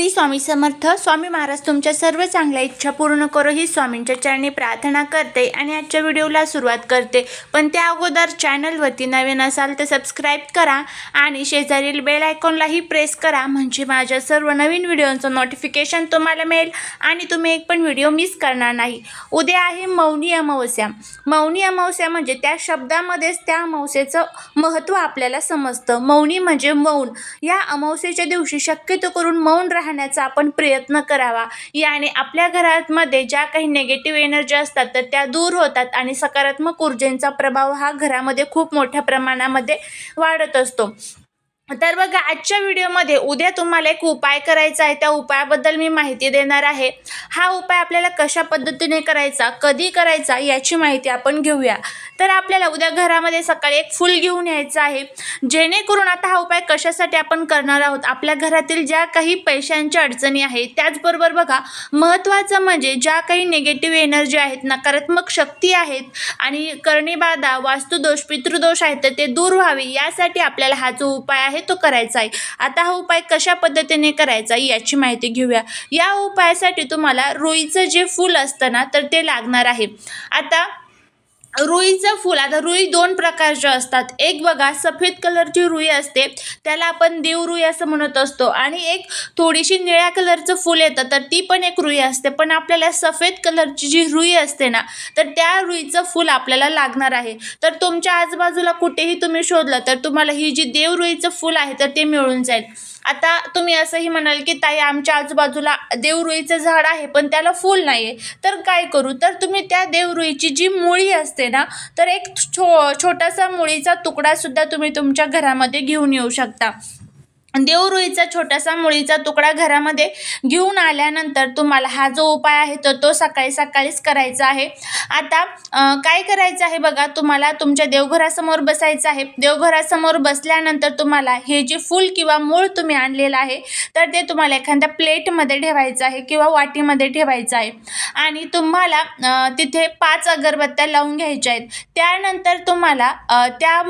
श्री स्वामी समर्थ. स्वामी महाराज तुमच्या सर्व चांगल्या इच्छा पूर्ण करो. ही स्वामींच्या चरणी प्रार्थना करते आणि आजच्या व्हिडिओला सुरुवात करते. पण त्या अगोदर चॅनलवरती नवीन असाल तर सबस्क्राईब करा आणि शेजारील बेल आयकॉनलाही प्रेस करा. म्हणजे माझ्या सर्व नवीन व्हिडिओचं नोटिफिकेशन तुम्हाला मिळेल आणि तुम्ही एक पण व्हिडिओ मिस करणार नाही. उद्या आहे मौनी अमावस्या. मौनी अमावस्या म्हणजे त्या शब्दामध्येच त्या अमावस्येचं महत्त्व आपल्याला समजतं. मौनी म्हणजे मौन. या अमावस्येच्या दिवशी शक्यतो करून मौन राहण्याचा आपण प्रयत्न करावा. याने आपल्या घरामध्ये ज्या काही निगेटिव्ह एनर्जी असतात तर त्या दूर होतात आणि सकारात्मक ऊर्जेचा प्रभाव हा घरामध्ये खूप मोठ्या प्रमाणामध्ये वाढत असतो. तर बघा आजच्या व्हिडिओमध्ये उद्या तुम्हाला एक उपाय करायचा आहे. त्या उपायाबद्दल मी माहिती देणार आहे. हा उपाय आपल्याला कशा पद्धतीने करायचा कधी करायचा याची माहिती आपण घेऊया. तर आपल्याला उद्या घरामध्ये सकाळी एक फूल घेऊन यायचं आहे. जेणेकरून आता हा उपाय कशासाठी आपण करणार आहोत? आपल्या घरातील ज्या काही पैशांच्या अडचणी आहेत त्याचबरोबर बघा महत्त्वाचं म्हणजे ज्या काही निगेटिव्ह एनर्जी आहेत नकारात्मक शक्ती आहेत आणि करणीबाधा वास्तुदोष पितृदोष आहेत तर ते दूर व्हावे. यासाठी आपल्याला हा जो उपाय आहे तो करायचा आहे. आता हा उपाय कशा पद्धतीने करायचा याची माहिती घेऊया. या उपायासाठी तुम्हाला रुईचं जे फूल असतं ना तर ते लागणार आहे. आता रुईचं फूल आता रुई दोन प्रकारचे असतात. एक बघा सफेद कलरची रुई असते त्याला आपण देवरुई असं म्हणत असतो. आणि एक थोडीशी निळ्या कलरचं फूल येतं तर ती पण एक रुई असते. पण आपल्याला सफेद कलरची जी रुई असते ना तर त्या रुईचं फूल आपल्याला लागणार आहे. तर तुमच्या आजूबाजूला कुठेही तुम्ही शोधलं तर तुम्हाला ही जी देवरुईचं फूल आहे तर ते मिळून जाईल. आता तुम्ही असंही म्हणाल की ताई आमच्या आजूबाजूला देवरुईचं झाड आहे पण त्याला फूल नाही आहे तर काय करू? तर तुम्ही त्या देवरुईची जी मुळी असते ना तर एक छो छोटासा मुळीचा तुकडासुद्धा तुम्ही तुमच्या घरामध्ये घेऊन येऊ शकता. देवरुईचा छोटासा मुळीचा तुकडा घरामध्ये घेऊन आल्यानंतर तुम्हाला हा जो उपाय आहे तर तो सकाळी सकाळीच करायचा आहे. आता काय करायचं आहे बघा तुम्हाला तुमच्या देवघरासमोर बसायचं आहे. देवघरासमोर बसल्यानंतर तुम्हाला हे जे फूल किंवा मूळ तुम्ही आणलेलं आहे तर ते तुम्हाला एखाद्या प्लेटमध्ये ठेवायचं आहे किंवा वाटीमध्ये ठेवायचं आहे. आणि तुम्हाला तिथे पाच अगरबत्त्या लावून घ्यायच्या आहेत. त्यानंतर तुम्हाला त्या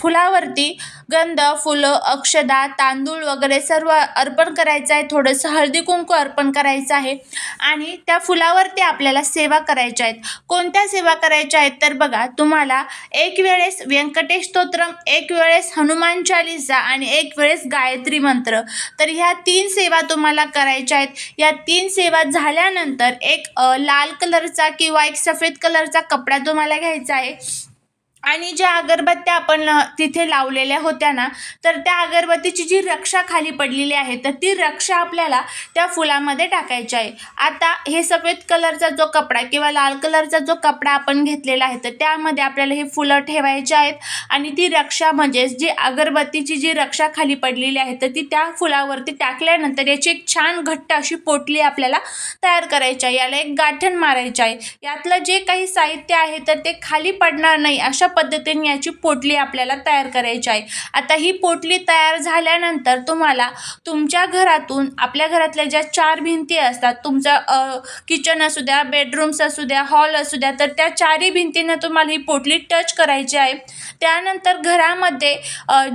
फुलावरती गंध फुलं अक्षदा तांदूळ वगैरे सर्व अर्पण करायचं आहे. थोडंसं हळदी कुंकू अर्पण करायचं आहे. आणि त्या फुलावरती आपल्याला सेवा करायच्या आहेत. कोणत्या सेवा करायच्या आहेत? तर बघा तुम्हाला एक वेळेस व्यंकटेश स्तोत्रम एक वेळेस हनुमान चालिसा आणि एक वेळेस गायत्री मंत्र. तर ह्या तीन सेवा तुम्हाला करायच्या आहेत. या तीन सेवा झाल्यानंतर एक लाल कलरचा किंवा एक सफेद कलरचा कपडा तुम्हाला घ्यायचा आहे. आणि ज्या अगरबत्त्या आपण तिथे लावलेल्या होत्या ना तर त्या अगरबत्तीची जी रक्षा खाली पडलेली आहे तर ती रक्षा आपल्याला त्या फुलामध्ये टाकायची आहे. आता हे सफेद कलरचा जो कपडा किंवा लाल कलरचा जो कपडा आपण घेतलेला आहे तर त्यामध्ये आपल्याला हे फुलं ठेवायची आहेत. आणि ती रक्षा म्हणजेच जी अगरबत्तीची जी रक्षा खाली पडलेली आहे तर ती त्या फुलावरती टाकल्यानंतर याची एक छान घट्ट अशी पोटली आपल्याला तयार करायची आहे. याला एक गाठण मारायचं आहे. यातलं जे काही साहित्य आहे तर ते खाली पडणार नाही अशा पद्धतीने याची पोटली आपल्याला तयार करायची आहे. आता ही पोटली तयार झाल्यानंतर तुम्हाला तुमच्या घरातून आपल्या घरातल्या ज्या चार भिंती असतात तुमचं किचन असू द्या बेडरूम्स असू द्या हॉल असू द्या तर त्या चारही भिंतींना तुम्हाला ही पोटली टच करायची आहे. त्यानंतर घरामध्ये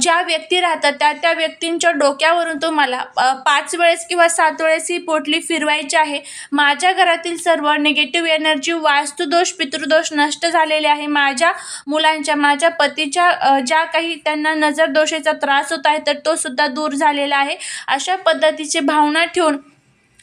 ज्या व्यक्ती राहतात त्या त्या व्यक्तींच्या डोक्यावरून तुम्हाला पाच वेळेस किंवा सात वेळेस ही पोटली फिरवायची आहे. माझ्या घरातील सर्व निगेटिव्ह एनर्जी वास्तुदोष पितृदोष नष्ट झालेले आहे. माझ्या मुला मुलांच्या माझ्या पतीच्या ज्या काही त्यांना नजर दोषेचा त्रास होत आहे तर तो सुद्धा दूर झालेला आहे. अशा पद्धतीची भावना ठेवून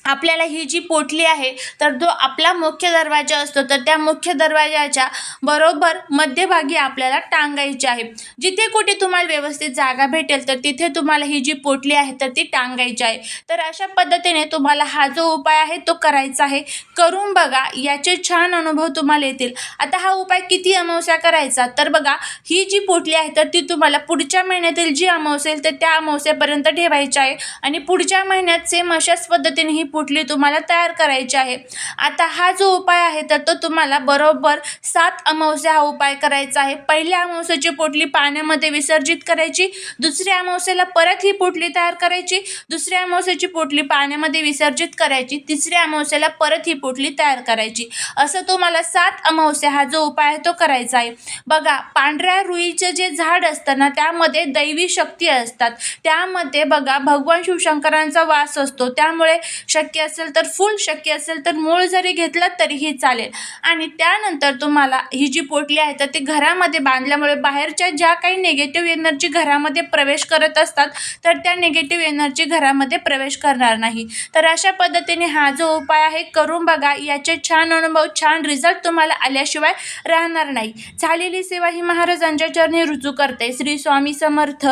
आपल्याला ही जी पोटली आहे तर जो आपला मुख्य दरवाजा असतो. तर त्या मुख्य दरवाजाच्या बरोबर मध्यभागी आपल्याला टांगायची आहे. जिथे कुठे तुम्हाला व्यवस्थित जागा भेटेल तर तिथे तुम्हाला ही जी पोटली आहे तर ती टांगायची आहे. तर अशा पद्धतीने तुम्हाला हा जो उपाय आहे तो करायचा आहे. करून बघा याचे छान अनुभव तुम्हाला येतील. आता हा उपाय किती अमावस्या करायचा? तर बघा ही जी पोटली आहे तर ती तुम्हाला पुढच्या महिन्यातील जी अमावस्या येईल तर त्या अमावस्यापर्यंत ठेवायची आहे. आणि पुढच्या महिन्यात सेम अशाच पद्धतीने ही पुटली तुम्हाला तयार करायची आहे. आता हा जो उपाय आहे तर तो तुम्हाला बरोबर सात अमावस्या हा उपाय करायचा आहे. पहिल्या अमावस्याची पोटली पाण्यामध्ये विसर्जित करायची दुसऱ्या अमावस्याला परत ही पोटली तयार करायची दुसऱ्या अमावस्याची पोटली पाण्यामध्ये विसर्जित करायची तिसऱ्या अमावस्याला परत ही पोटली तयार करायची. असं तुम्हाला सात अमावस्या हा जो उपाय आहे तो करायचा आहे. बघा पांढऱ्या रुईचं जे झाड असतं ना त्यामध्ये दैवी शक्ती असतात. त्यामध्ये बघा भगवान शिवशंकरांचा वास असतो. त्यामुळे शक्य असेल तर फुल शक्य असेल तर मूळ जरी घेतलं तरीही चालेल. आणि त्यानंतर तुम्हाला ही जी पोटली आहे तर ती घरामध्ये बांधल्यामुळे बाहेरच्या ज्या काही निगेटिव्ह एनर्जी घरामध्ये प्रवेश करत असतात तर त्या निगेटिव्ह एनर्जी घरामध्ये प्रवेश करणार नाही. तर अशा पद्धतीने हा जो उपाय आहे करून बघा. याचे छान अनुभव छान रिझल्ट तुम्हाला आल्याशिवाय राहणार नाही. झालेली सेवा ही महाराजांच्या चरणी रुजू करते. श्री स्वामी समर्थ.